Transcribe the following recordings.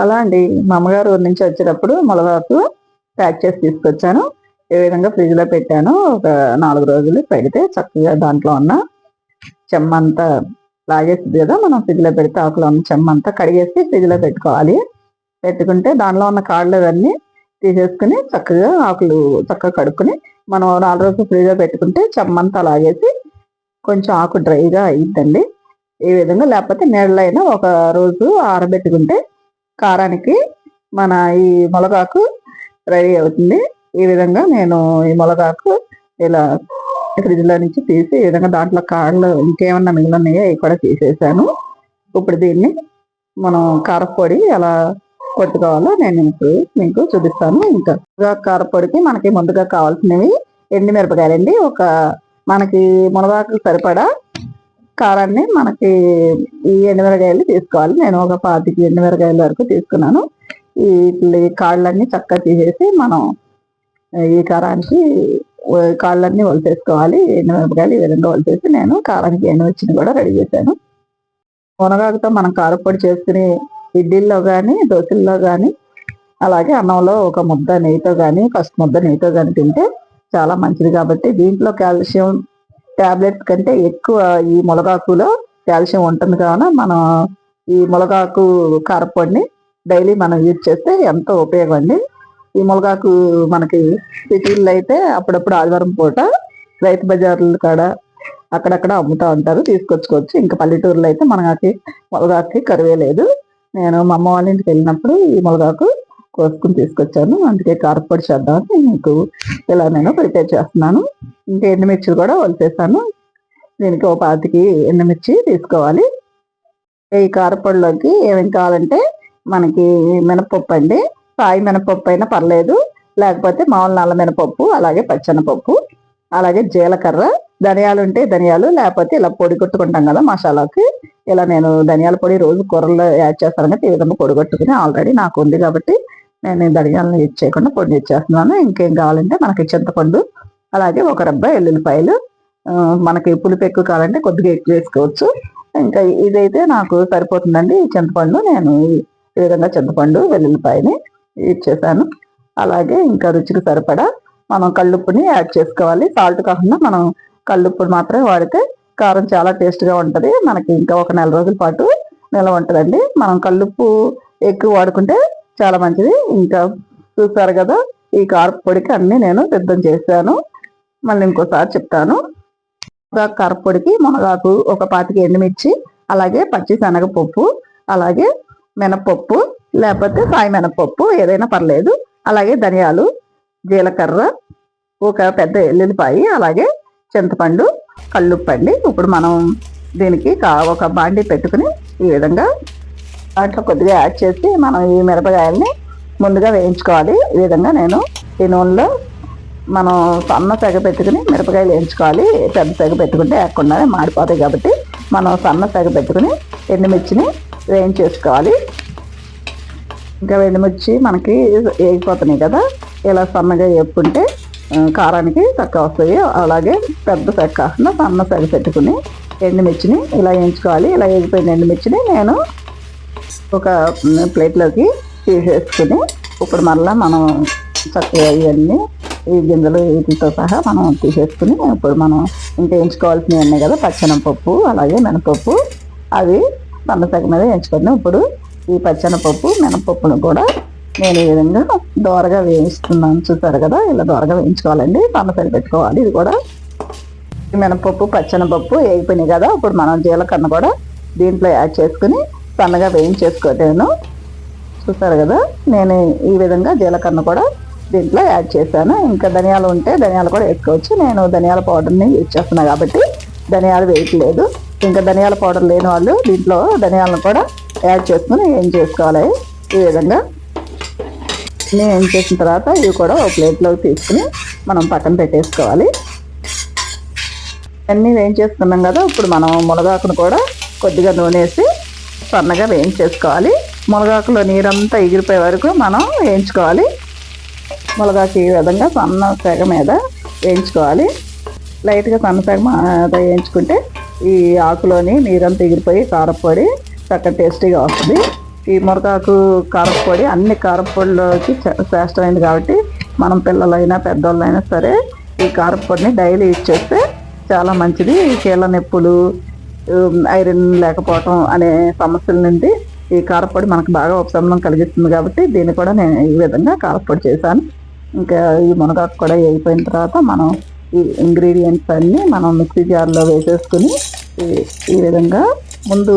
అలా అండి. మా అమ్మగారు ఊరి నుంచి వచ్చేటప్పుడు మొలగాకు ప్యాక్ చేసి తీసుకొచ్చాను. ఏ విధంగా ఫ్రిడ్జ్లో పెట్టాను ఒక నాలుగు రోజులు పెడితే చక్కగా దాంట్లో ఉన్న చెమ్మంతా లాగేస్తుంది కదా మనం ఫ్రిడ్జ్లో పెడితే ఆకులో ఉన్న చెమ్మంతా కడిగేసి ఫ్రిడ్జ్లో పెట్టుకోవాలి. పెట్టుకుంటే దానిలో ఉన్న కాళ్ళు అవన్నీ తీసేసుకుని చక్కగా ఆకులు చక్కగా కడుక్కుని మనం నాలుగు రోజులు ఫ్రిడ్జ్లో పెట్టుకుంటే చెమ్మంతా లాగేసి కొంచెం ఆకు డ్రైగా అయ్యిద్దండి ఈ విధంగా లేకపోతే నీళ్ళైనా అయినా ఒక రోజు ఆరబెట్టుకుంటే కారానికి మన ఈ మొలగాకు రెడీ అవుతుంది. ఈ విధంగా నేను ఈ మొలగాకు ఇలా ఫ్రిడ్జ్లో నుంచి తీసి ఈ విధంగా దాంట్లో కాళ్ళు ఇంకేమన్నా మిగిలినాయో అవి కూడా తీసేసాను. ఇప్పుడు దీన్ని మనం కారపొడి ఎలా కొట్టుకోవాలో నేను ఇప్పుడు మీకు చూపిస్తాను. ఇంకా కారపొడికి మనకి ముందుగా కావాల్సినవి ఎండు మిరపకాయలండి ఒక మనకి మునగాకు సరిపడా కారాన్ని మనకి ఈ ఎండుమిరకాయలు తీసుకోవాలి. నేను ఒక పాతికి ఎండుమిరకాయల వరకు తీసుకున్నాను. ఈ కాళ్ళన్నీ చక్కగా తీసేసి మనం ఈ కారానికి కాళ్ళన్నీ వలిసేసుకోవాలి ఎండుమిరపకాయలు ఈ విధంగా వలిసేసి నేను కారానికి ఎండుమిర్చిని కూడా రెడీ చేశాను. మునగాకుతో మనం కారపొడి చేసుకుని ఇడ్లీల్లో కానీ దోశల్లో కానీ అలాగే అన్నంలో ఒక ముద్ద నెయ్యితో కానీ ఫస్ట్ ముద్ద నెయ్యితో కానీ తింటే చాలా మంచిది. కాబట్టి దీంట్లో కాల్షియం టాబ్లెట్స్ కంటే ఎక్కువ ఈ మునగాకులో కాల్షియం ఉంటుంది కావున మనం ఈ మునగాకు కారపొడిని డైలీ మనం యూజ్ చేస్తే ఎంతో ఉపయోగం అండి. ఈ మునగాకు మనకి సిటీల్లో అయితే అప్పుడప్పుడు ఆదివారం పూట రైతు బజార్లు కాడ అక్కడక్కడ అమ్ముతా ఉంటారు తీసుకొచ్చుకోవచ్చు. ఇంకా పల్లెటూరులో అయితే మనకి మునగాకి కరువే లేదు. నేను మా అమ్మ వాళ్ళ ఇంటికి వెళ్ళినప్పుడు ఈ మునగాకు కోసుకుని తీసుకొచ్చాను. అందుకే కారపొడి చేద్దామని మీకు ఇలా నేను ప్రిపేర్ చేస్తున్నాను. ఇంకా ఎండుమిర్చి కూడా వలిసేసాను. దీనికి ఒక పాతికి ఎండుమిర్చి తీసుకోవాలి. ఈ కారపొడిలోకి ఏమేమి కావాలంటే మనకి మినపప్పు అండి. సాయి మినపప్పు అయినా పర్లేదు. లేకపోతే మామూలు నల్ల మినపప్పు అలాగే పచ్చెనపప్పు అలాగే జీలకర్ర. ధనియాలు ఉంటే ధనియాలు లేకపోతే ఇలా పొడి కొట్టుకుంటాం కదా మసాలాకి. ఇలా నేను ధనియాల పొడి రోజు కూరల్లో యాడ్ చేస్తాను ఈ విధంగా పొడి కొట్టుకుని ఆల్రెడీ నాకు ఉంది కాబట్టి నేను ధనియాలను యూజ్ చేయకుండా పొడి ఇచ్చేస్తున్నాను ఇంకేం కావాలంటే మనకి చింతపండు అలాగే ఒక రబ్బ ఎల్లుల్లిపాయలు మనకి పులుపు ఎక్కువ కావాలంటే కొద్దిగా ఎక్కువ వేసుకోవచ్చు. ఇంకా ఇదైతే నాకు సరిపోతుందండి ఈ చింతపండు. నేను ఈ- విధంగా చింతపండు వెల్లుల్లిపాయని ఇచ్చేసాను చేశాను. అలాగే ఇంకా రుచికి సరిపడా మనం కల్లుప్పుని యాడ్ చేసుకోవాలి. సాల్ట్ కాకుండా మనం కళ్ళుప్పుడు మాత్రమే వాడితే కారం చాలా టేస్ట్గా ఉంటుంది. మనకి ఇంకా ఒక నెల రోజుల పాటు నిల్వ ఉంటుందండి. మనం కల్లుప్పు ఎక్కువ వాడుకుంటే చాలా మంచిది. ఇంకా చూసారు కదా ఈ కారపు పొడికి అన్ని నేను సిద్ధం చేశాను. మళ్ళీ ఇంకోసారి చెప్తాను. ఒక కారపొడికి మునగాకు ఒక పాతికి ఎండుమిర్చి అలాగే పచ్చి శనగపప్పు అలాగే మినపప్పు లేకపోతే సాయి మినపప్పు ఏదైనా పర్లేదు. అలాగే ధనియాలు జీలకర్ర ఒక పెద్ద ఎల్లుల్లిపాయి అలాగే చింతపండు కల్లుప్పండి ఇప్పుడు మనం దీనికి కా- ఒక బాండి పెట్టుకుని ఈ విధంగా దాంట్లో కొద్దిగా యాడ్ చేసి మనం ఈ మిరపకాయల్ని ముందుగా వేయించుకోవాలి. ఈ విధంగా నేను ఈ నూనెలో మనం సన్న సెగ పెట్టుకుని మిరపకాయలు వేయించుకోవాలి. పెద్ద సెగ పెట్టుకుంటే వేయకుండానే మాడిపోతాయి కాబట్టి మనం సన్న సెగ పెట్టుకుని ఎండుమిర్చిని వేయించేసుకోవాలి. ఇంకా ఎండుమిర్చి మనకి వేగిపోతున్నాయి కదా. ఇలా సన్నగా వేపుకుంటే కారానికి తక్కువ వస్తాయి. అలాగే పెద్ద సెగ కాకుండా సన్న సెగ పెట్టుకుని ఎండుమిర్చిని ఇలా వేయించుకోవాలి. ఇలా వేగిపోయిన ఎండుమిర్చిని నేను ఒక ప్లేట్లోకి తీసేసుకుని ఇప్పుడు మళ్ళీ మనం చక్కగా ఇవన్నీ ఈ గింజలు వీటితో సహా మనం తీసేసుకుని ఇప్పుడు మనం ఇంకా ఎంచుకోవాల్సినవి ఉన్నాయి కదా పచ్చనపప్పు అలాగే మినపప్పు. అవి సన్నసగ మీద ఎంచుకుని ఇప్పుడు ఈ పచ్చనపప్పు మినపప్పును కూడా నేను ఈ విధంగా దోరగా వేయిస్తున్నాను. చూసారు కదా ఇలా దోరగా వేయించుకోవాలండి. సన్నసగ పెట్టుకోవాలి. ఇది కూడా మినపప్పు పచ్చనపప్పు వేగిపోయినాయి కదా ఇప్పుడు మనం జీలకర్ర కూడా దీంట్లో యాడ్ చేసుకుని సన్నగా వేయించేసుకోవటాను చూసారు కదా నేను ఈ విధంగా జీలకర్ర కూడా దీంట్లో యాడ్ చేశాను. ఇంకా ధనియాలు ఉంటే ధనియాలు కూడా వేసుకోవచ్చు. నేను ధనియాల పౌడర్ని యూజ్ చేస్తున్నా కాబట్టి ధనియాలు వేయట్లేదు. ఇంకా ధనియాల పౌడర్ లేని వాళ్ళు దీంట్లో ధనియాలను కూడా యాడ్ చేసుకుని ఏం చేసుకోవాలి? ఈ విధంగా నేను ఏం చేసిన తర్వాత ఇవి కూడా ఒక ప్లేట్లోకి తీసుకుని మనం పక్కన పెట్టేసుకోవాలి. అన్నీ వేయించేసుకున్నాం కదా ఇప్పుడు మనం మునగాకును కూడా కొద్దిగా నూనె వేసి సన్నగా వేయించేసుకోవాలి. మునగాకులో నీరంతా ఎగిరిపోయే వరకు మనం వేయించుకోవాలి. మునగాకు ఈ విధంగా సన్న సెగ మీద వేయించుకోవాలి. లైట్గా సన్న సెగ వేయించుకుంటే ఈ ఆకులోని నీరంతా ఎగిరిపోయి కారపొడి చక్కగా టేస్టీగా వస్తుంది. ఈ మునగాకు కారపొడి అన్ని కారపొడిలోకి శ్రేష్టమైనది కాబట్టి మనం పిల్లలైనా పెద్దోళ్ళైనా సరే ఈ కారపొడిని డైలీ యూజ్ చేస్తే చాలా మంచిది. కీళ్ళ నొప్పులు ఐరన్ లేకపోవటం అనే సమస్యల నుండి ఈ కారపొడి మనకు బాగా ఉపశమనం కలిగిస్తుంది కాబట్టి దీన్ని కూడా నేను ఈ విధంగా కారపొడి చేశాను. ఇంకా ఈ మునగాకు కూడా అయిపోయిన తర్వాత మనం ఈ ఇంగ్రీడియంట్స్ అన్నీ మనం మిక్సీ జార్లో వేసేసుకుని ఈ- విధంగా ముందు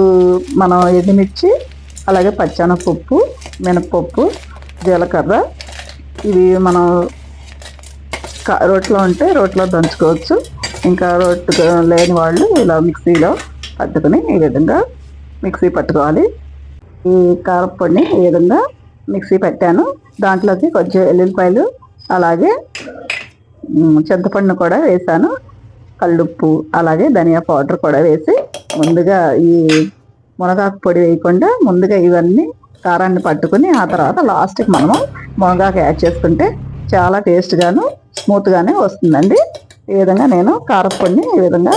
మనం ఎండుమిర్చి అలాగే పచ్చెనపప్పు మినపప్పు జీలకర్ర ఇవి మనం రోట్లో ఉంటే రోట్లో దంచుకోవచ్చు. ఇంకా రోట్ లేని వాళ్ళు ఇలా మిక్సీలో పట్టుకుని ఈ విధంగా మిక్సీ పట్టుకోవాలి. ఈ కారపొడిని ఈ విధంగా మిక్సీ పెట్టాను. దాంట్లోకి కొంచెం ఎల్లుల్లిపాయలు అలాగే చింతపండు కూడా వేసాను. కల్లుప్పు అలాగే ధనియా పౌడర్ కూడా వేసి ముందుగా ఈ మునగాకు పొడి వేయకుండా ముందుగా ఇవన్నీ కారాన్ని పట్టుకుని ఆ తర్వాత లాస్ట్కి మనము మునగాకు యాడ్ చేసుకుంటే చాలా టేస్ట్గాను స్మూత్గానే వస్తుందండి. ఈ విధంగా నేను కారపొడిని ఈ విధంగా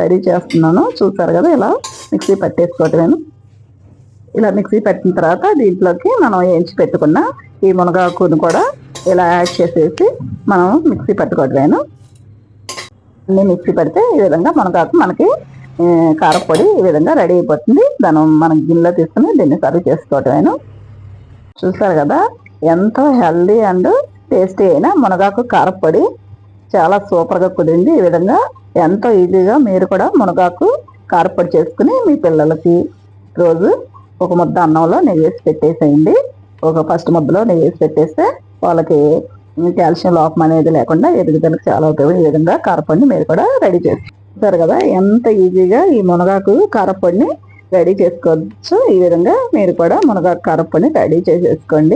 రెడీ చేస్తున్నాను. చూసారు కదా ఇలా మిక్సీ పట్టేసుకోవటమేను. ఇలా మిక్సీ పెట్టిన తర్వాత దీంట్లోకి మనం వేయించి పెట్టుకున్న ఈ మునగాకును కూడా ఇలా యాడ్ చేసేసి మనం మిక్సీ పట్టుకోవటమేను అన్నీ మిక్సీ పెడితే ఈ విధంగా మునగాకు మనకి కారపొడి ఈ విధంగా రెడీ అయిపోతుంది. దాన్ని మనం గిన్నెలో తీసుకుని దీన్ని సర్వ్ చేసుకోవటమేను చూస్తారు కదా ఎంతో హెల్దీ అండ్ టేస్టీ అయిన మునగాకు కారపొడి చాలా సూపర్గా కుదిరింది. ఈ విధంగా ఎంతో ఈజీగా మీరు కూడా మునగాకు కారపొడి చేసుకుని మీ పిల్లలకి రోజు ఒక ముద్ద అన్నంలో నెయ్యి వేసి పెట్టేసేయండి. ఒక ఫస్ట్ ముద్దలో నెయ్యి వేసి పెట్టేస్తే వాళ్ళకి కాల్షియం లోపం అనేది లేకుండా ఎదుగుదలకు చాలా ఉపయోగం. ఈ విధంగా కారపొడిని మీరు కూడా రెడీ చేస్తారు కదా ఎంత ఈజీగా ఈ మునగాకు కారపొడిని రెడీ చేసుకోవచ్చు. ఈ విధంగా మీరు కూడా మునగాకు కారపొడిని రెడీ చేసేసుకోండి.